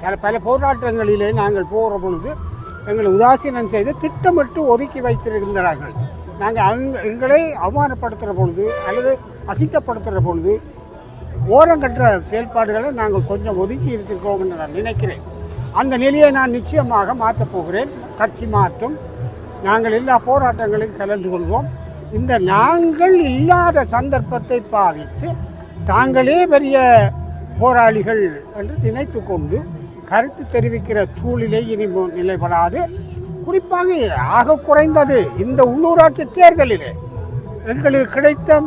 சில பல போராட்டங்களிலே நாங்கள் போகிற பொழுது எங்களை உதாசீனம் செய்து திட்டமிட்டு ஒதுக்கி வைத்திருக்கிறார்கள். நாங்கள் அங் எங்களை அவமானப்படுத்துகிற பொழுது அல்லது அசிங்கப்படுத்துகிற பொழுது ஓரங்கற்ற செயல்பாடுகளை நாங்கள் கொஞ்சம் ஒதுக்கி இருக்கிறோம் என்று நான் நினைக்கிறேன். அந்த நிலையை நான் நிச்சயமாக மாற்றப் போகிறேன். கட்சி மாற்றும். நாங்கள் எல்லா போராட்டங்களையும் கலந்து கொள்வோம். இந்த நாங்கள் இல்லாத சந்தர்ப்பத்தை பாவித்து தாங்களே பெரிய போராளிகள் என்று நினைத்து கொண்டு கருத்து தெரிவிக்கிற சூழ்நிலை இனி நிலைப்படாது குறிப்பாக ஆக குறைந்தது இந்த உள்ளூராட்சி தேர்தலிலே எங்களுக்கு கிடைத்த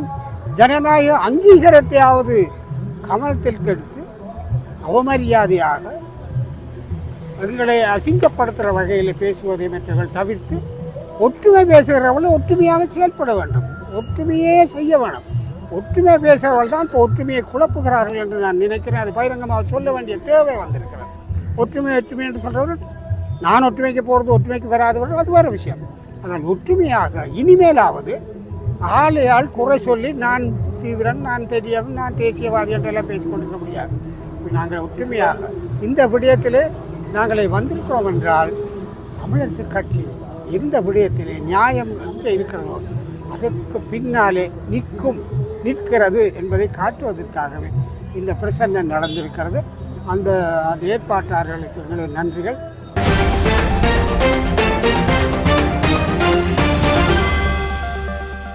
ஜனநாயக அங்கீகாரத்தையாவது கமலத்தில் கெடுத்து அவமரியாதையாக எங்களை அசிங்கப்படுத்துகிற வகையில் பேசுவதை மற்றவர்கள் தவிர்த்து ஒற்றுமை பேசுகிறவர்கள் ஒற்றுமையாக செயல்பட வேண்டும். ஒற்றுமையே செய்ய வேண்டும் ஒற்றுமை பேசுகிறவர்கள் தான் இப்போ ஒற்றுமையை குழப்புகிறார்கள் என்று நான் நினைக்கிறேன். அது பகிரங்கமாக சொல்ல வேண்டிய தேவை வந்திருக்கிறது. ஒற்றுமை ஒற்றுமை என்று சொல்கிறவர்கள் நான் ஒற்றுமைக்கு போகிறது ஒற்றுமைக்கு வராதவர்கள் அது வேறு விஷயம். ஆனால் ஒற்றுமையாக இனிமேலாவது ஆளையால் குறை சொல்லி நான் தீவிரன் நான் பெரியவன் நான் தேசியவாதி என்றெல்லாம் பேசிக்கொண்டிருக்க முடியாது. நாங்கள் ஒற்றுமையாக இந்த விடயத்திலே நாங்களே வந்திருக்கிறோம் என்றால் தமிழரசு கட்சி இந்த விடயத்திலே நியாயம் எங்கே இருக்கிறதோ அதற்கு பின்னாலே நிற்கும் நிற்கிறது என்பதை காட்டுவதற்காகவே இந்த பிரசன்னை நடந்திருக்கிறது. அந்த அந்த ஏற்பாட்டாளர்களுக்கு எங்களுடைய நன்றிகள்.